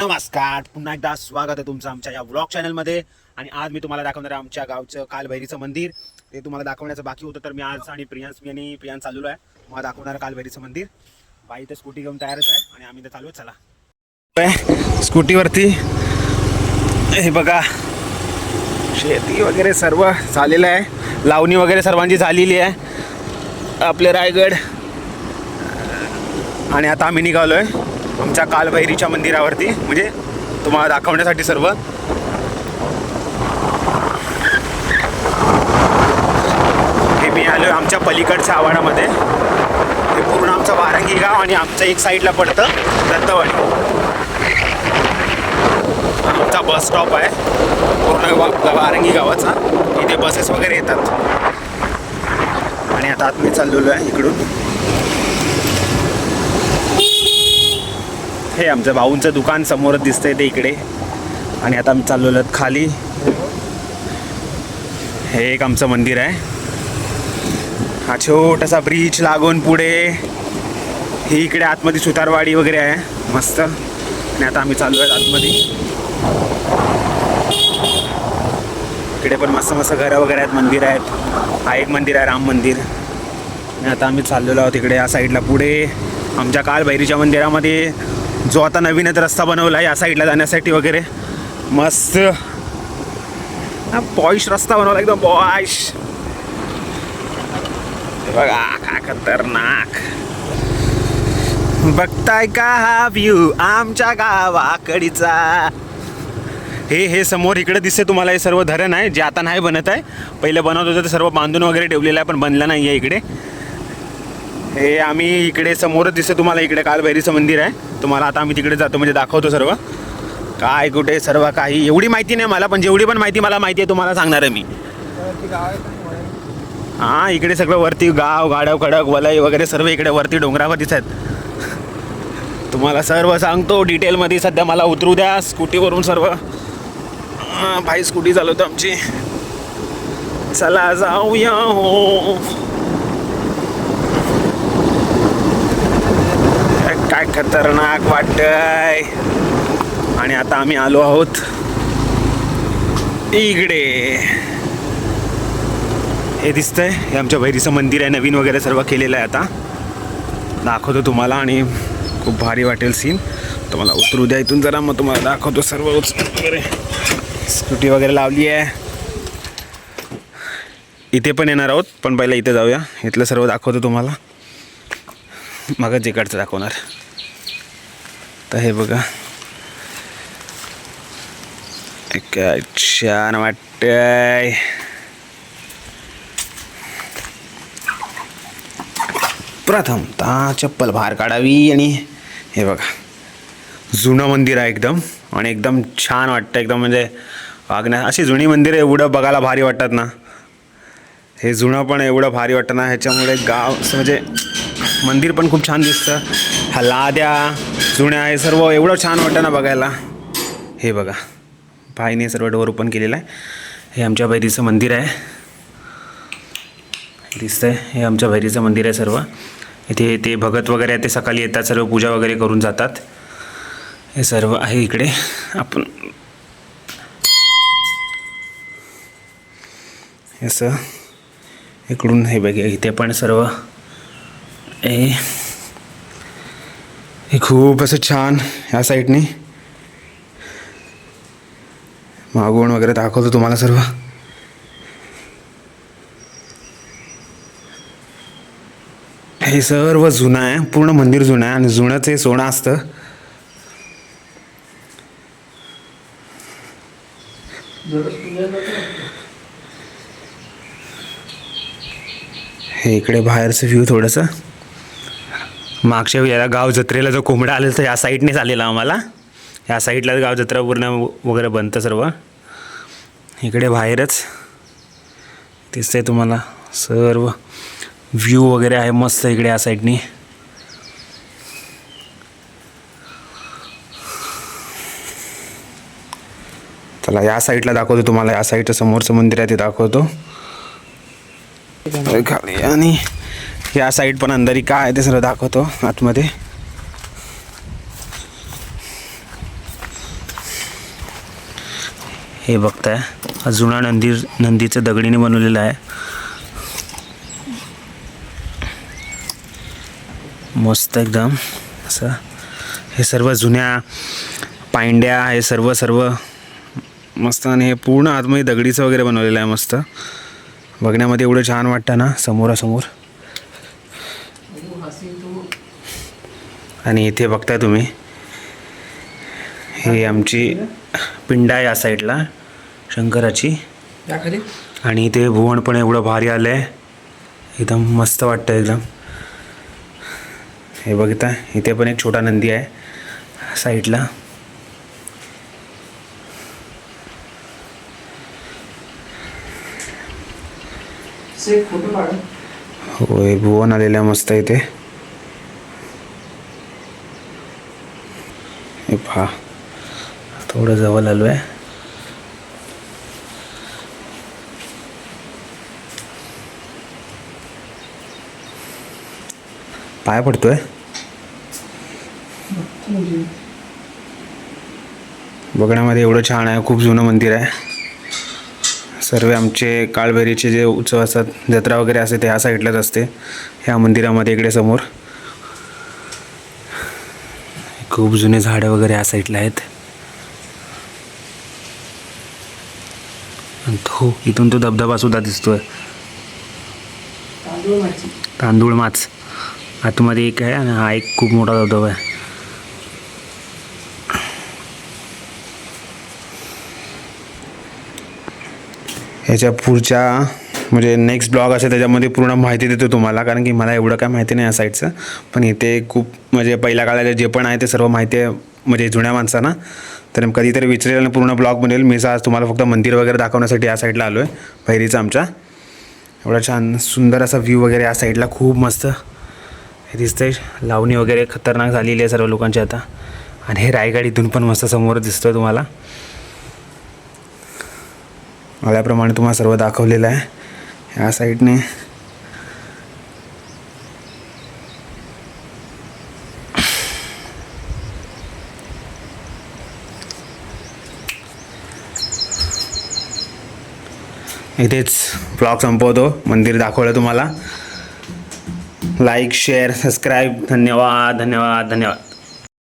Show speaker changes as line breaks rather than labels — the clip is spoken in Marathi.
नमस्कार. पुन्हा एकदा स्वागत आहे तुमचं आमच्या या ब्लॉग चॅनलमध्ये आणि आज मी तुम्हाला दाखवणार आहे आमच्या गावचं कालभैरीचं मंदिर. ते तुम्हाला दाखवण्याचं बाकी होतं तर मी आज आणि प्रियांश मी आणि प्रियांश चालू आहे. मला दाखवणार कालभैरीचं मंदिर. बाई तर स्कूटी घेऊन तयारच आहे आणि आम्ही तर चालू चला. स्कूटीवरती हे बघा. शेती वगैरे सर्व झालेलं आहे. लावणी वगैरे सर्वांची झालेली आहे. आपले रायगड. आणि आता आम्ही निघालो आहे आमच्या कालभैरीच्या मंदिरावरती म्हणजे तुम्हाला दाखवण्यासाठी सर्व. हे मी आलो आमच्या पलीकडच्या आव्हानामध्ये हे पूर्ण आमचं वारंगी गाव आणि आमचं एक साईडला पडतं दत्तवाडी. आमचा बस स्टॉप आहे. पूर्ण वा- वारंगी गावाचा. इथे बसेस वगैरे येतात. आणि आता आत मी चाललेलो आहे इकडून. हे आमचं भाऊंचं दुकान समोरच दिसतंय ते इकडे. आणि आता आम्ही चाललेलो आहोत खाली. हे एक आमचं मंदिर आहे. हा छोटासा ब्रिज लागून पुढे ही इकडे आतमध्ये सुतारवाडी वगैरे आहे. मस्त. आणि आता आम्ही चाललो आहेत आतमध्ये. इकडे पण मस्त मस्त घरं वगैरे आहेत मंदिर आहेत. हा एक मंदिर आहे राम मंदिर. आणि आता आम्ही चाललेलो आहोत इकडे या साईडला पुढे. आमच्या कालभैरीच्या मंदिरामध्ये जो आता नवीनच रस्ता बनवला आहे या साईडला जाण्यासाठी वगैरे. मस्त. हा पॉइश रस्ता बनवला एकदम पॉइश बघा काय खतरनाक. बघताय का हा व्ह्यू आमच्या गावाकडीचा. हे हे समोर इकडे दिसते तुम्हाला हे सर्व धरण आहे जे आता नाही बनत आहे. पहिले बनवत होतं ते सर्व बांधून वगैरे ठेवलेलं आहे पण बनलं नाही आहे इकडे. हे आम्ही इकडे समोरच दिसतं तुम्हाला इकडे कालभैरीचं मंदिर आहे. तुम्हाला आता आम्ही तिकडे जातो म्हणजे दाखवतो सर्व. काय कुठे सर्व काही. एवढी माहिती नाही मला पण जेवढी पण माहिती मला माहिती आहे तुम्हाला सांगणार आहे मी. हां इकडे सगळं वरती गाव गाडव खडक वलय वगैरे सर्व इकडे वरती डोंगरावर दिसत तुम्हाला सर्व सांगतो डिटेलमध्ये सध्या मला उतरू द्या स्कूटीवरून सर्व. हां, भाई स्कूटी चालवतो आमची. चला जाऊया हो. काय खतरनाक वाटतंय. आणि आता आम्ही आलो आहोत इकडे हे दिसतंय हे आमच्या भैरीचं मंदिर आहे नवीन वगैरे सर्व केलेलं आहे आता. दाखवतो तुम्हाला आणि खूप भारी वाटेल सीन तुम्हाला उतरू द्या इथून जरा मग तुम्हाला दाखवतो सर्व वगैरे. स्कूटी वगैरे लावली आहे. इथे पण येणार आहोत पण पहिला इथे जाऊया. इथलं सर्व दाखवतो तुम्हाला. मगच इकडचं दाखवणार. तर हे बघा. काय छान वाटतंय. प्रथम ता चप्पल बाहेर काढावी आणि हे बघा. जुनं मंदिर आहे एकदम आणि एकदम छान वाटतं एकदम म्हणजे वागण्या अशी जुनी मंदिरं एवढं बघायला भारी वाटतात ना. हे जुनं पण एवढं भारी वाटतं ना. ह्याच्यामुळे गाव म्हणजे मंदिर पण खूप छान दिसतं. हा लाद्या जुन्या हे सर्व एवढं छान वाटतं ना बघायला. हे बघा भाईने सर्व डोअर ओपन केलेलं आहे. हे आमच्या बैरीचं मंदिर आहे. दिसतंय हे आमच्या भैरीचं मंदिर आहे सर्व. इथे ते भगत वगैरे आहे ते सकाळी येतात सर्व पूजा वगैरे करून जातात. हे सर्व आहे इकडे. आपण असं इकडून हे बघा इथे पण सर्व हे हे खूप असं छान ह्या साईडने मागवण वगैरे दाखवतो तुम्हाला सर्व. हे सर्व जुनं आहे पूर्ण मंदिर जुनं आहे आणि जुनंच हे सोनं असतं. हे इकडे बाहेरचं व्ह्यू थोडंसं. मागच्या वेळेला गाव जत्रेला जो कोंबडा आलेला तर या साईडनेच आलेला आम्हाला. या साईडला गाव जत्रा पूर्ण वगैरे बनतं सर्व. इकडे बाहेरच दिसतंय तुम्हाला सर्व. व्ह्यू वगैरे आहे मस्त इकडे या साईडनी. चला या साईडला दाखवतो तुम्हाला. या साईडचं समोरचं मंदिर आहे ते दाखवतो. खाली आणि या साईड पण अंदरी काय आहे ते सगळं दाखवतो आतमध्ये. हे बघताय हा जुना नंदी नंदीचं दगडीने बनवलेलं आहे. मस्त एकदम असं. हे सर्व जुन्या पांड्या हे सर्व सर्व मस्त आणि हे पूर्ण आतमध्ये दगडीचं वगैरे बनवलेलं आहे मस्त. बघण्यामध्ये एवढं छान वाटतं ना समोरासमोर. आणि इथे बघताय तुम्ही. हे आमची पिंड आहे या साईडला शंकराची. आणि इथे भुवण पण एवढं भारी आलं आहे एकदम मस्त वाटतं एकदम. हे बघता इथे पण एक छोटा नंदी आहे. साईडला. होय भुवन आलेलं आहे मस्त इथे. हे पहा थोडं जवळ आलो आहे पाय पडतोय? बघण्यामध्ये एवढं छान आहे खूप जुनं मंदिर आहे. सर्व आमचे काळभैरीचे जे उत्सव असतात जत्रा वगैरे असते ते ह्या साईडलाच असते ह्या मंदिरामध्ये इकडे समोर. खूप जुने झाडं वगैरे या साईडला आहेत. हो इथून तो धबधबा सुद्धा दिसतोय.
तांदूळ
तांदूळ माच. आतमध्ये एक आहे आणि हा एक खूप मोठा धबधबा आहे. ह्याच्या पुढच्या म्हणजे नेक्स्ट ब्लॉग असेल त्याच्यामध्ये पूर्ण माहिती देतो तुम्हाला कारण की मला एवढं काय माहिती नाही या साईडचं पण इथे खूप म्हणजे पहिल्या काळाला जे पण आहे ते सर्व माहिती आहे म्हणजे जुन्या माणसांना. तर कधीतरी विचारेल आणि पूर्ण ब्लॉग बनेल. मी आज तुम्हाला फक्त मंदिर वगैरे दाखवण्यासाठी या साईडला आलो आहे पहिरीचं आमच्या. एवढा छान सुंदर असा व्ह्यू वगैरे या साईडला खूप मस्त हे दिसतंय. लावणी वगैरे खतरनाक झालेली आहे सर्व लोकांची आता. आणि हे रायगड इथून पण मस्त समोर दिसतोय तुम्हाला. आल्याप्रमाणे तुम्हाला सर्व दाखवलेलं आहे. ह्या साईडने. इथेच ब्लॉग संपवतो. मंदिर दाखवलं तुम्हाला. Like share subscribe. धन्यवाद धन्यवाद धन्यवाद.